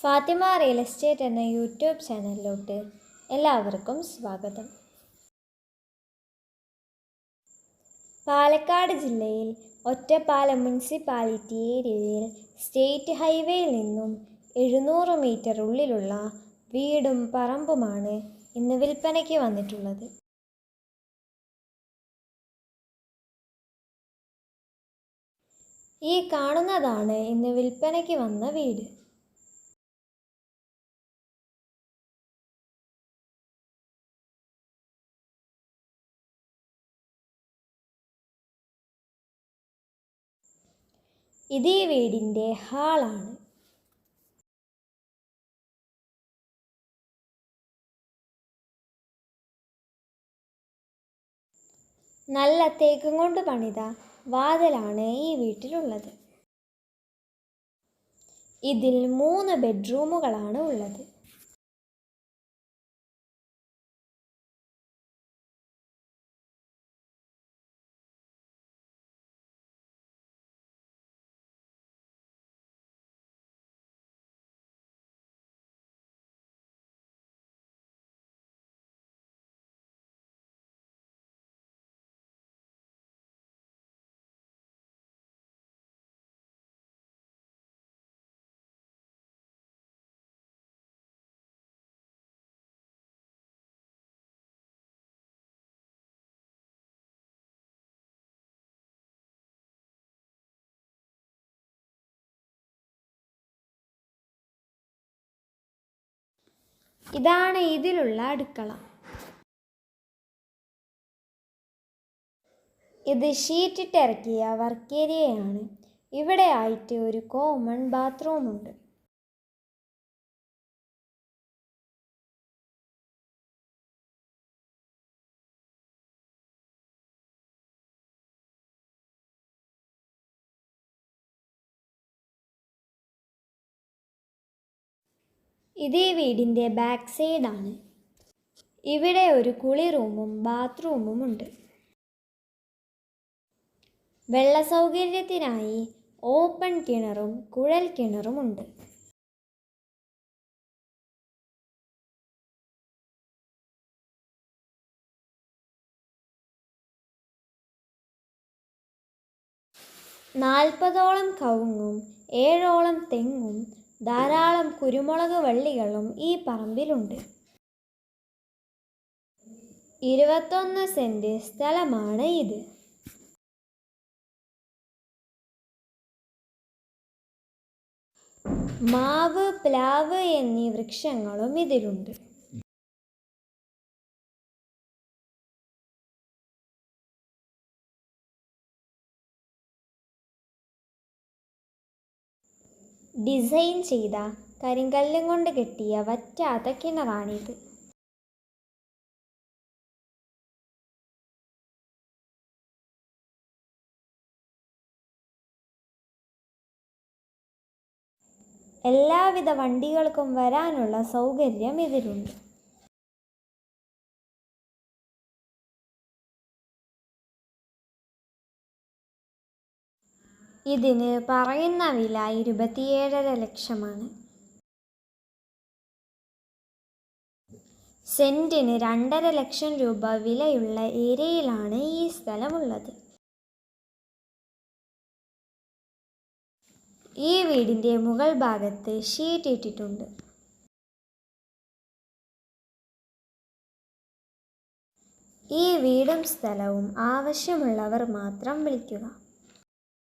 Fathima real estate എന്ന YouTube ചാനലിലോട്ട് എല്ലാവർക്കും സ്വാഗതം. പാലക്കാട് ജില്ലയിൽ ഒറ്റപ്പാലം മുനിസിപ്പാലിറ്റി ഏരിയയിൽ സ്റ്റേറ്റ് ഹൈവേയിൽ നിന്നും എഴുന്നൂറ് മീറ്റർ ഉള്ളിലുള്ള വീടും പറമ്പുമാണ് ഇന്ന് വിൽപ്പനയ്ക്ക് വന്നിട്ടുള്ളത്. ഈ കാണുന്നതാണ് ഇന്ന് വിൽപ്പനയ്ക്ക് വന്ന വീട്. ഇത് വീടിന്റെ ഹാളാണ്. നല്ല തേക്കും കൊണ്ട് പണിത വാതിലാണ് ഈ വീട്ടിലുള്ളത്. ഇതിൽ മൂന്ന് ബെഡ്റൂമുകളാണ് ഉള്ളത്. ഇതാണ് ഇതിലുള്ള അടുക്കള. ഇത് ഷീറ്റിട്ടിറക്കിയ വർക്കേരിയയാണ്. ഇവിടെ ആയിട്ട് ഒരു കോമൺ ബാത്റൂം ഇത് വീടിന്റെ ബാക്ക് സൈഡാണ് ഇവിടെ ഒരു കുളി റൂമും ബാത്റൂമും ഉണ്ട്. വെള്ള സൗകര്യത്തിനായി ഓപ്പൺ കിണറും കുഴൽ കിണറുമുണ്ട് നാൽപ്പതോളം കവുങ്ങും ഏഴോളം തെങ്ങും ധാരാളം കുരുമുളക് വള്ളികളും ഈ പറമ്പിലുണ്ട്. ഇരുപത്തൊന്ന് സെന്റ് സ്ഥലമാണ് ഇത്. മാവ് പ്ലാവ് എന്നീ വൃക്ഷങ്ങളും ഇതിലുണ്ട്. ഡിസൈൻ ചെയ്ത കരിങ്കല്ലും കൊണ്ട് കെട്ടിയ വറ്റാത്ത കിണറാണിത് എല്ലാവിധ വണ്ടികൾക്കും വരാനുള്ള സൗകര്യം ഇതിലുണ്ട്. ഇതിന് പറയുന്ന വില ഇരുപത്തിയേഴര ലക്ഷമാണ്. സെന്റിന് രണ്ടര ലക്ഷം രൂപ വിലയുള്ള ഏരിയയിലാണ് ഈ സ്ഥലമുള്ളത്. ഈ വീടിന്റെ മുകൾ ഭാഗത്ത് ഷീറ്റ് ഇട്ടിട്ടുണ്ട്. ഈ വീടും സ്ഥലവും ആവശ്യമുള്ളവർ മാത്രം വിളിക്കുക.